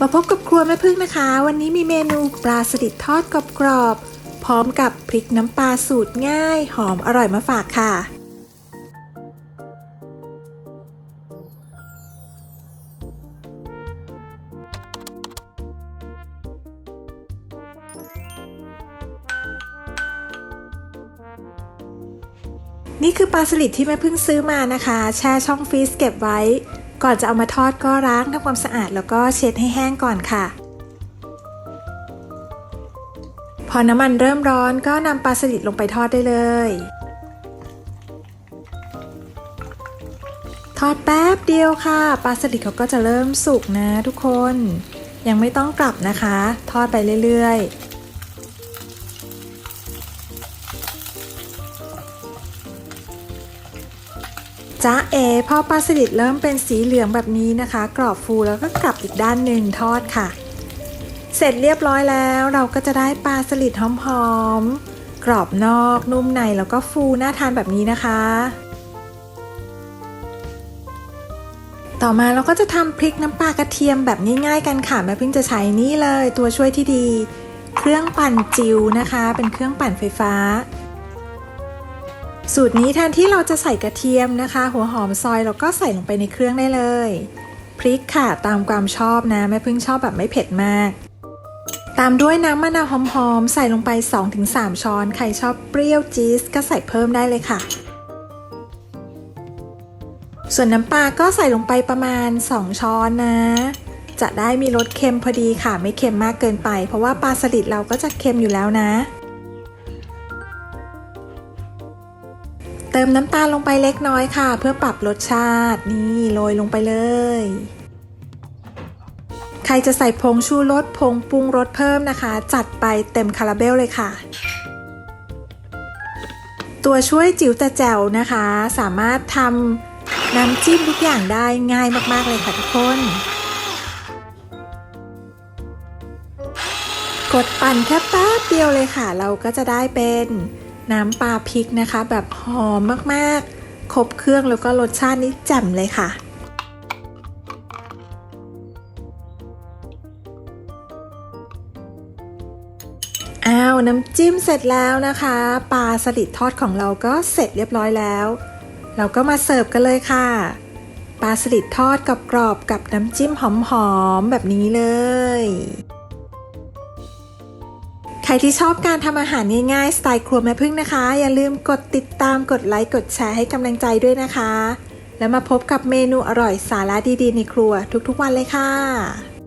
มาพบกับครัวแม่พึ่งนะคะ วันนี้มีเมนูปลาสลิดทอดกรอบๆพร้อมกับพริกน้ำปลาสูตรง่าย หอมอร่อยมาฝากค่ะ นี่คือปลาสลิดที่แม่พิ่งซื้อมานะคะ แช่ช่องฟรีซเก็บไว้ ก่อนจะเอามาทอดก็ล้างทำความสะอาดแล้วก็เช็ดให้แห้งก่อนค่ะ พอน้ำมันเริ่มร้อนก็นำปลาสลิดลงไปทอดได้เลย ทอดแป๊บเดียวค่ะปลาสลิดเขาก็จะเริ่มสุกนะทุกคน ยังไม่ต้องกลับนะคะ ทอดไปเรื่อยๆ จ้าเอพอปลาสลิดเริ่มเป็นสีเหลืองแบบนี้นะคะ กรอบฟูแล้วก็กลับอีกด้านหนึ่งทอดค่ะ เสร็จเรียบร้อยแล้วเราก็จะได้ปลาสลิดหอมๆ กรอบนอกนุ่มในแล้วก็ฟูน่าทานแบบนี้นะคะ ต่อมาเราก็จะทำพริกน้ำปลากระเทียมแบบง่ายๆกันค่ะแม่พิ่งจะใช้นี่เลยตัวช่วยที่ดี เครื่องปั่นจิ๋วนะคะ เป็นเครื่องปั่นไฟฟ้า สูตรนี้แทนที่เราจะใส่กระเทียมนะคะ หัวหอมซอยเราก็ใส่ลงไปในเครื่องได้เลย พริกค่ะตามความชอบนะแม่พิ่งชอบแบบไม่เผ็ดมาก ตามด้วยน้ำมะนาวหอมๆใส่ลงไป 2-3 ช้อน ใครชอบเปรี้ยวจี๊สก็ใส่เพิ่มได้เลยค่ะส่วนน้ำปลาก็ใส่ลงไปประมาณ 2 ช้อนนะ จะได้มีรสเค็มพอดีค่ะ ไม่เค็มมากเกินไป เพราะว่าปลาสลิดเราก็จะเค็มอยู่แล้วนะ เติมน้ำตาลลงไปเล็กน้อยค่ะ เพื่อปรับรสชาตินี่โรยลงไปเลย ใครจะใส่ผงชูรสผงปรุงรสเพิ่มนะคะ จัดไปเต็มคาราเบลเลยค่ะ ตัวช่วยจิ๋วแต่แจ๋วนะคะ สามารถทำน้ำจิ้มทุกอย่างได้ง่ายมากๆเลยค่ะทุกคนกดปั่นแค่แป๊บเดียวเลยค่ะ เราก็จะได้เป็น น้ำปลาพริกนะคะ แบบหอมมากๆ ครบเครื่องแล้วก็รสชาตินี้แจ่มเลยค่ะอ้าวน้ำจิ้มเสร็จแล้วนะคะปลาสลิดทอดของเราก็เสร็จเรียบร้อยแล้ว เราก็มาเสิร์ฟกันเลยค่ะปลาสลิดทอดกับกรอบๆกับน้ำจิ้มหอมๆแบบนี้เลย ใครที่ชอบการทำอาหารง่ายๆ สไตล์ครัวแม่พึ่งนะคะ อย่าลืมกดติดตามกดไลค์กดแชร์ให้กำลังใจด้วยนะคะ แล้วมาพบกับเมนูอร่อยสาระดีๆ ในครัวทุกๆวันเลยค่ะ